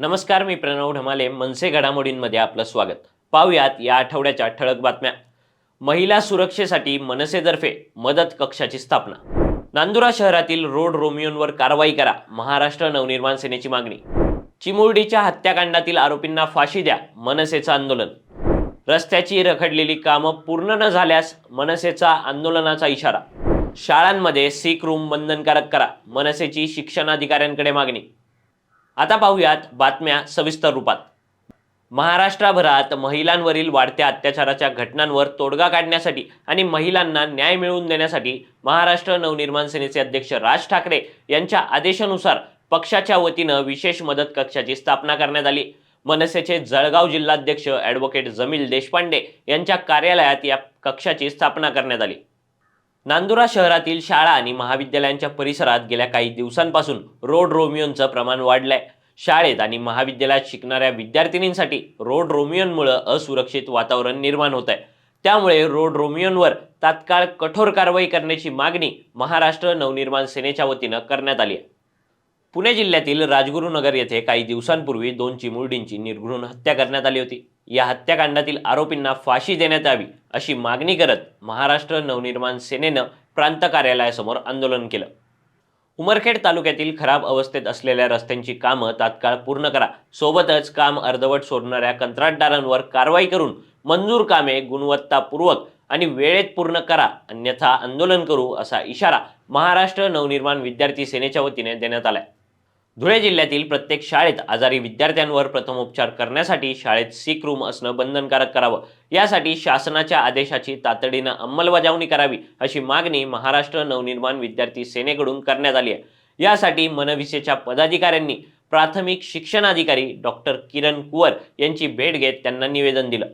नमस्कार मी प्रणव ढमाले मनसे घडामोडींमध्ये आपलं स्वागत. पाहुयात या आठवड्याच्या ठळक बातम्या. महिला सुरक्षेसाठी मनसेतर्फे मदत कक्षाची स्थापना. नांदुरा शहरातील रोड रोमियोंवर कारवाई करा महाराष्ट्र नवनिर्माण सेनेची मागणी. चिमुरडीच्या हत्याकांडातील आरोपींना फाशी द्या मनसेचं आंदोलन. रस्त्याची रखडलेली कामं पूर्ण न झाल्यास मनसेचा आंदोलनाचा इशारा. शाळांमध्ये सीख रूम बंधनकारक करा मनसेची शिक्षणाधिकाऱ्यांकडे मागणी. आता पाहूयात बातम्या सविस्तर रूपात. महाराष्ट्राभरात महिलांवरील वाढत्या अत्याचाराच्या घटनांवर तोडगा काढण्यासाठी आणि महिलांना न्याय मिळवून देण्यासाठी महाराष्ट्र नवनिर्माण सेनेचे अध्यक्ष राज ठाकरे यांच्या आदेशानुसार पक्षाच्या वतीनं विशेष मदत कक्षाची स्थापना करण्यात आली. मनसेचे जळगाव जिल्हाध्यक्ष ॲडव्होकेट जमील देशपांडे यांच्या कार्यालयात या कक्षाची स्थापना करण्यात आली. नांदुरा शहरातील शाळा आणि महाविद्यालयांच्या परिसरात गेल्या काही दिवसांपासून रोड रोमियोंचं प्रमाण वाढलंय. शाळेत आणि महाविद्यालयात शिकणाऱ्या विद्यार्थिनींसाठी रोड रोमियोंमुळे असुरक्षित वातावरण निर्माण होत आहे त्यामुळे रोड रोमियोंवर तात्काळ कठोर कारवाई करण्याची मागणी महाराष्ट्र नवनिर्माण सेनेच्या वतीनं करण्यात आली आहे. पुणे जिल्ह्यातील राजगुरुनगर येथे काही दिवसांपूर्वी दोन चिमुरडींची निर्घृण हत्या करण्यात आली होती. या हत्याकांडातील आरोपींना फाशी देण्यात यावी अशी मागणी करत महाराष्ट्र नवनिर्माण सेनेनं प्रांत कार्यालयासमोर आंदोलन केलं. उमरखेड तालुक्यातील खराब अवस्थेत असलेल्या रस्त्यांची कामं तात्काळ पूर्ण करा. सोबतच काम अर्धवट सोडणाऱ्या कंत्राटदारांवर कारवाई करून मंजूर कामे गुणवत्तापूर्वक आणि वेळेत पूर्ण करा अन्यथा आंदोलन करू असा इशारा महाराष्ट्र नवनिर्माण विद्यार्थी सेनेच्या वतीने देण्यात आलाय. धुळे जिल्ह्यातील प्रत्येक शाळेत आजारी विद्यार्थ्यांवर प्रथमोपचार करण्यासाठी शाळेत सिक रूम असणं बंधनकारक करावं. यासाठी शासनाच्या आदेशाची तातडीनं अंमलबजावणी करावी अशी मागणी महाराष्ट्र नवनिर्माण विद्यार्थी सेनेकडून करण्यात आली आहे. यासाठी मनविसेच्या पदाधिकाऱ्यांनी प्राथमिक शिक्षणाधिकारी डॉक्टर किरण कुवर यांची भेट घेत त्यांना निवेदन दिलं.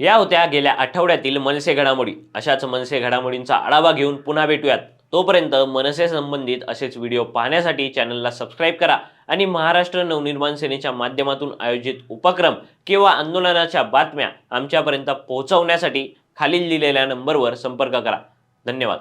या होत्या गेल्या आठवड्यातील मनसे घडामोडी. अशाच मनसे घडामोडींचा आढावा घेऊन पुन्हा भेटूयात. तोपर्यंत मनसे संबंधित असेच व्हिडिओ पाहण्यासाठी चॅनलला सबस्क्राईब करा आणि महाराष्ट्र नवनिर्माण सेनेच्या माध्यमातून आयोजित उपक्रम किंवा आंदोलनाच्या बातम्या आमच्यापर्यंत पोहोचवण्यासाठी खालील दिलेल्या नंबरवर संपर्क करा. धन्यवाद.